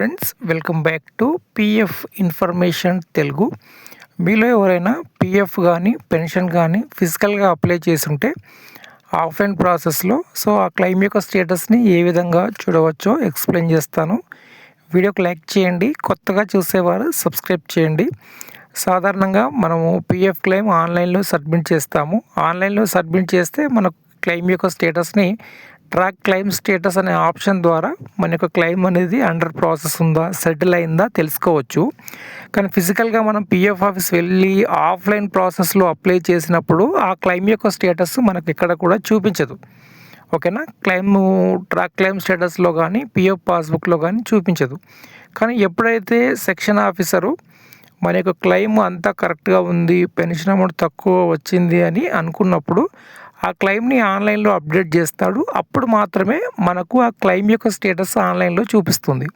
Friends welcome back to PF information Telugu మీలో ఎవరైనా PF కానీ పెన్షన్ కానీ ఫిజికల్గా అప్లై చేసుంటే ఆఫ్లైన్ ప్రాసెస్లో సో ఆ క్లెయిమ్ యొక్క స్టేటస్ని ఏ విధంగా చూడవచ్చో ఎక్స్ప్లెయిన్ చేస్తాను. వీడియోకి లైక్ చేయండి కొత్తగా చూసేవారు సబ్స్క్రైబ్ చేయండి. సాధారణంగా మనము పిఎఫ్ క్లెయిమ్ ఆన్లైన్లో సబ్మిట్ చేస్తాము. ఆన్లైన్లో సబ్మిట్ చేస్తే మన క్లెయిమ్ యొక్క స్టేటస్ని ట్రాక్ క్లెయిమ్ స్టేటస్ అనే ఆప్షన్ ద్వారా మన యొక్క క్లెయిమ్ అనేది అండర్ ప్రాసెస్ ఉందా సెటిల్ అయిందా తెలుసుకోవచ్చు. కానీ ఫిజికల్గా మనం పిఎఫ్ ఆఫీస్ వెళ్ళి ఆఫ్లైన్ ప్రాసెస్లో అప్లై చేసినప్పుడు ఆ క్లెయిమ్ యొక్క స్టేటస్ మనకు ఎక్కడ కూడా చూపించదు. ఓకేనా? క్లెయిమ్ ట్రాక్ క్లెయిమ్ స్టేటస్లో కానీ పిఎఫ్ పాస్బుక్లో కానీ చూపించదు. కానీ ఎప్పుడైతే సెక్షన్ ఆఫీసరు మన యొక్క క్లెయిమ్ అంతా కరెక్ట్గా ఉంది పెన్షన్ అమౌంట్ తక్కువ వచ్చింది అని అనుకున్నప్పుడు ఆ క్లెయిమ్ని ఆన్లైన్లో అప్డేట్ చేస్తాడు. అప్పుడు మాత్రమే మనకు ఆ క్లెయిమ్ యొక్క స్టేటస్ ఆన్లైన్లో చూపిస్తుంది.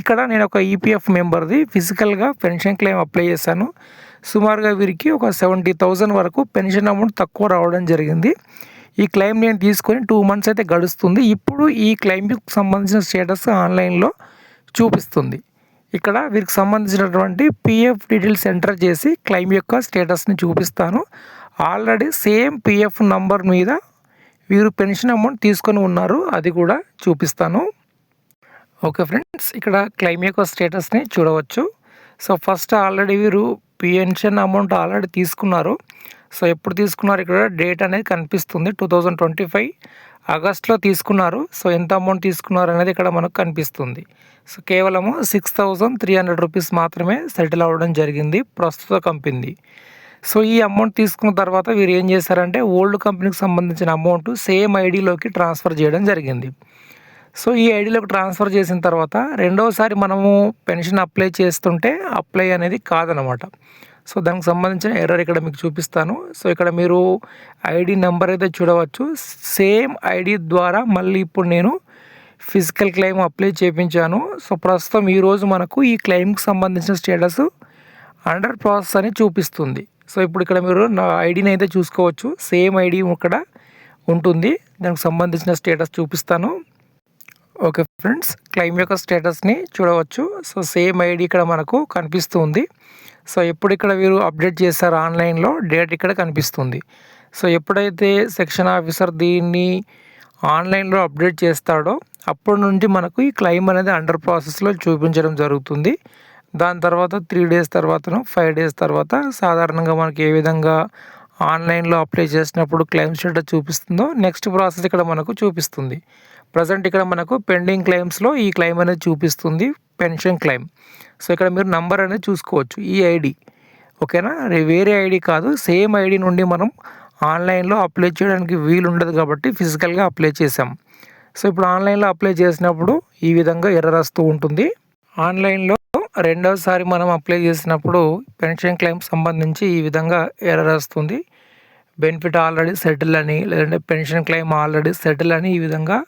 ఇక్కడ నేను ఒక ఈపీఎఫ్ మెంబర్ది ఫిజికల్గా పెన్షన్ క్లెయిమ్ అప్లై చేశాను. సుమారుగా వీరికి ఒక సెవెంటీ థౌజండ్ వరకు పెన్షన్ అమౌంట్ తక్కువ రావడం జరిగింది. ఈ క్లెయిమ్ నేను తీసుకొని టూ మంత్స్ అయితే గడుస్తుంది. ఇప్పుడు ఈ క్లెయిమ్కి సంబంధించిన స్టేటస్ ఆన్లైన్లో చూపిస్తుంది. ఇక్కడ వీరికి సంబంధించినటువంటి పిఎఫ్ డీటెయిల్స్ ఎంటర్ చేసి క్లెయిమ్ యొక్క స్టేటస్ని చూపిస్తాను. ఆల్రెడీ సేమ్ పిఎఫ్ నంబర్ మీద వీరు పెన్షన్ అమౌంట్ తీసుకొని ఉన్నారు. అది కూడా చూపిస్తాను. ఓకే ఫ్రెండ్స్ ఇక్కడ క్లెయిమ్ యొక్క స్టేటస్ని చూడవచ్చు. సో ఫస్ట్ ఆల్రెడీ వీరు పెన్షన్ అమౌంట్ ఆల్రెడీ తీసుకున్నారు. సో ఎప్పుడు తీసుకున్నారు? ఇక్కడ డేట్ అనేది కనిపిస్తుంది. టూ థౌజండ్ ట్వంటీ ఫైవ్ ఆగస్ట్లో తీసుకున్నారు. సో ఎంత అమౌంట్ తీసుకున్నారు అనేది ఇక్కడ మనకు కనిపిస్తుంది. సో కేవలము six thousand three hundred rupees మాత్రమే సెటిల్ అవ్వడం జరిగింది ప్రస్తుత కంపెనీ సో ఈ అమౌంట్ తీసుకున్న తర్వాత వీరు ఏం చేశారంటే ఓల్డ్ కంపెనీకి సంబంధించిన అమౌంట్ సేమ్ ఐడిలోకి ట్రాన్స్ఫర్ చేయడం జరిగింది. సో ఈ ఐడిలోకి ట్రాన్స్ఫర్ చేసిన తర్వాత రెండవసారి మనము పెన్షన్ అప్లై చేస్తుంటే అప్లై అనేది కాదనమాట. సో దానికి సంబంధించిన ఎర్రర్ ఇక్కడ మీకు చూపిస్తాను. సో ఇక్కడ మీరు ఐడి నెంబర్ అయితే చూడవచ్చు. సేమ్ ఐడి ద్వారా మళ్ళీ ఇప్పుడు నేను ఫిజికల్ క్లెయిమ్ అప్లై చేయించాను సో ప్రస్తుతం ఈరోజు మనకు ఈ క్లెయిమ్కి సంబంధించిన స్టేటస్ అండర్ ప్రాసెస్ అని చూపిస్తుంది. సో ఇప్పుడు ఇక్కడ మీరు నా ఐడిని అయితే చూసుకోవచ్చు. సేమ్ ఐడి ఇక్కడ ఉంటుంది. దానికి సంబంధించిన స్టేటస్ చూపిస్తాను. ఓకే ఫ్రెండ్స్ క్లెయిమ్ యొక్క స్టేటస్ని చూడవచ్చు. సో సేమ్ ఐడి ఇక్కడ మనకు కనిపిస్తుంది. సో ఎప్పుడు ఇక్కడ వీరు అప్డేట్ చేశారు ఆన్లైన్లో డేట్ ఇక్కడ కనిపిస్తుంది. సో ఎప్పుడైతే సెక్షన్ ఆఫీసర్ దీన్ని ఆన్లైన్లో అప్డేట్ చేస్తాడో అప్పటి నుండి మనకు ఈ క్లెయిమ్ అనేది అండర్ ప్రాసెస్లో చూపించడం జరుగుతుంది. దాని తర్వాత త్రీ డేస్ తర్వాతను ఫైవ్ డేస్ తర్వాత సాధారణంగా మనకి ఏ విధంగా ఆన్లైన్లో అప్లై చేసినప్పుడు క్లెయిమ్ స్టేటస్ చూపిస్తుందో నెక్స్ట్ ప్రాసెస్ ఇక్కడ మనకు చూపిస్తుంది. ప్రజెంట్ ఇక్కడ మనకు పెండింగ్ క్లెయిమ్స్లో ఈ క్లెయిమ్ అనేది చూపిస్తుంది పెన్షన్ క్లెయిమ్ సో ఇక్కడ మీరు నంబర్ అనేది చూసుకోవచ్చు ఈ ఐడి ఓకేనా వేరే ఐడి కాదు సేమ్ ఐడి నుండి మనం ఆన్లైన్లో అప్లై చేయడానికి వీలు ఉండదు కాబట్టి ఫిజికల్గా అప్లై చేసాం సో ఇప్పుడు ఆన్లైన్లో అప్లై చేసినప్పుడు ఈ విధంగా ఎర్ర వస్తూ ఉంటుంది. ఆన్లైన్లో రెండవసారి మనం అప్లై చేసినప్పుడు పెన్షన్ క్లెయిమ్ సంబంధించి ఈ విధంగా ఎర్రర్ వస్తుంది బెనిఫిట్ ఆల్రెడీ సెటిల్ అని లేదంటే పెన్షన్ క్లెయిమ్ ఆల్రెడీ సెటిల్ అని ఈ విధంగా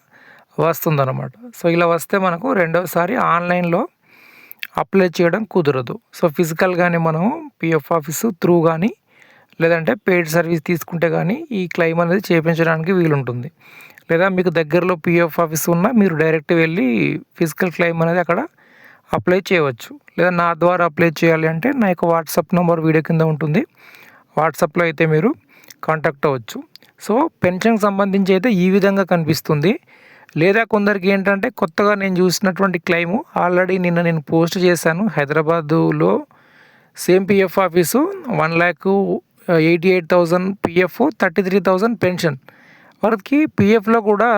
వస్తుందన్నమాట. సో ఇలా వస్తే మనకు రెండవసారి ఆన్లైన్లో అప్లై చేయడం కుదరదు. సో ఫిజికల్గానే మనం పిఎఫ్ ఆఫీసు త్రూ కానీ లేదంటే పెయిడ్ సర్వీస్ తీసుకుంటే కానీ ఈ క్లెయిమ్ అనేది చేయించడానికి వీలుంటుంది. లేదా మీకు దగ్గరలో పిఎఫ్ ఆఫీస్ ఉన్నా మీరు డైరెక్ట్ వెళ్ళి ఫిజికల్ క్లెయిమ్ అనేది అక్కడ అప్లై చేయవచ్చు. లేదా నా ద్వారా అప్లై చేయాలి అంటే నా యొక్క వాట్సాప్ నెంబర్ వీడియో కింద ఉంటుంది. వాట్సాప్లో అయితే మీరు కాంటాక్ట్ అవ్వచ్చు. సో పెన్షన్కి సంబంధించి అయితే ఈ విధంగా కనిపిస్తుంది. లేదా కొందరికి ఏంటంటే కొత్తగా నేను చూసినటువంటి క్లెయిము ఆల్రెడీ నిన్న నేను పోస్ట్ చేశాను. హైదరాబాదులో same PF office one lakh eighty eight thousand PF thirty three thousand pension. వారికి పిఎఫ్లో కూడా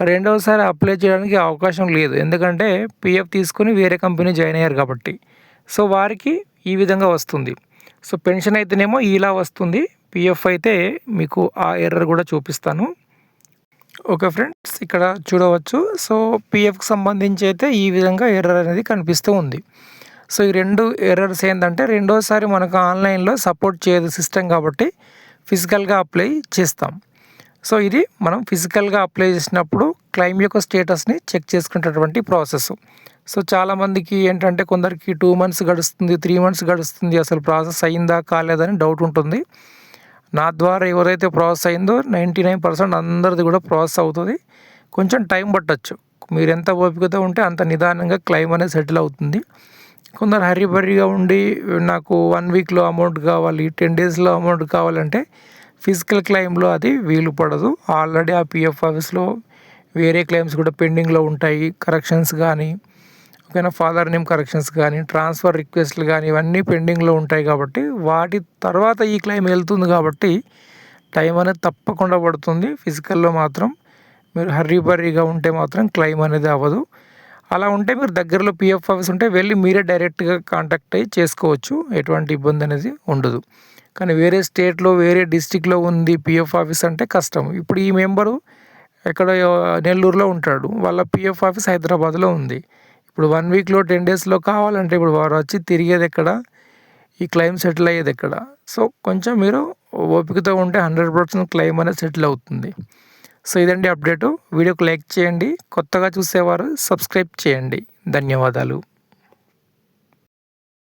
రెండవసారి అప్లై చేయడానికి అవకాశం లేదు. ఎందుకంటే పిఎఫ్ తీసుకుని వేరే కంపెనీ జాయిన్ అయ్యారు కాబట్టి. సో వారికి ఈ విధంగా వస్తుంది. సో పెన్షన్ అయితేనేమో ఇలా వస్తుంది. పిఎఫ్ అయితే మీకు ఆ ఎర్రర్ కూడా చూపిస్తాను. ఓకే ఫ్రెండ్స్ ఇక్కడ చూడవచ్చు. సో పిఎఫ్కి సంబంధించి అయితే ఈ విధంగా ఎర్రర్ అనేది కనిపిస్తూ ఉంది. సో ఈ రెండు ఎర్రర్స్ ఏంటంటే రెండోసారి మనకు ఆన్లైన్లో సపోర్ట్ చేయదు సిస్టమ్ కాబట్టి ఫిజికల్గా అప్లై చేస్తాం. సో ఇది మనం ఫిజికల్గా అప్లై చేసినప్పుడు క్లైమ్ యొక్క స్టేటస్ని చెక్ చేసుకునేటటువంటి ప్రాసెస్. సో చాలామందికి ఏంటంటే కొందరికి టూ మంత్స్ గడుస్తుంది త్రీ మంత్స్ గడుస్తుంది అసలు ప్రాసెస్ అయిందా కాలేదని డౌట్ ఉంటుంది. నా ద్వారా ఎవరైతే ప్రాసెస్ అయిందో నైంటీ నైన్ పర్సెంట్ అందరిది కూడా ప్రాసెస్ అవుతుంది. కొంచెం టైం పట్టచ్చు. మీరు ఎంత ఓపికతో ఉంటే అంత నిదానంగా క్లైమ్ అనేది సెటిల్ అవుతుంది. కొందరు హరీ బర్రీగా ఉండి నాకు వన్ వీక్లో అమౌంట్ కావాలి టెన్ డేస్లో అమౌంట్ కావాలంటే ఫిజికల్ క్లెయిమ్లో అది వీలు పడదు. ఆల్రెడీ ఆ పిఎఫ్ ఆఫీస్లో వేరే క్లెయిమ్స్ కూడా పెండింగ్లో ఉంటాయి. కరెక్షన్స్ కానీ ఓకేనా ఫాదర్ నేమ్ కరెక్షన్స్ కానీ ట్రాన్స్ఫర్ రిక్వెస్ట్లు కానీ ఇవన్నీ పెండింగ్లో ఉంటాయి కాబట్టి వాటి తర్వాత ఈ క్లెయిమ్ వెళ్తుంది కాబట్టి టైం అనేది తప్పకుండా పడుతుంది. ఫిజికల్లో మాత్రం మీరు హర్రీ బర్రీగా ఉంటే మాత్రం క్లెయిమ్ అనేది అవ్వదు. అలా ఉంటే మీరు దగ్గరలో పిఎఫ్ ఆఫీస్ ఉంటే వెళ్ళి మీరే డైరెక్ట్గా కాంటాక్ట్ అయ్యి చేసుకోవచ్చు. ఎటువంటి ఇబ్బంది అనేది ఉండదు. కానీ వేరే స్టేట్లో వేరే డిస్టిక్లో ఉంది పిఎఫ్ ఆఫీస్ అంటే కష్టం. ఇప్పుడు ఈ మెంబరు ఎక్కడ నెల్లూరులో ఉంటాడు. వాళ్ళ పిఎఫ్ ఆఫీస్ హైదరాబాద్లో ఉంది. ఇప్పుడు వన్ వీక్లో టెన్ డేస్లో కావాలంటే ఇప్పుడు వారు వచ్చి తిరిగేది ఎక్కడ? ఈ క్లెయిమ్ సెటిల్ అయ్యేది ఎక్కడ? సో కొంచెం మీరు ఓపికతో ఉంటే హండ్రెడ్ పర్సెంట్ క్లెయిమ్ అనేది సెటిల్ అవుతుంది. సో ఇదండి అప్డేటు. వీడియోకి లైక్ చేయండి. కొత్తగా చూసేవారు సబ్స్క్రైబ్ చేయండి. ధన్యవాదాలు.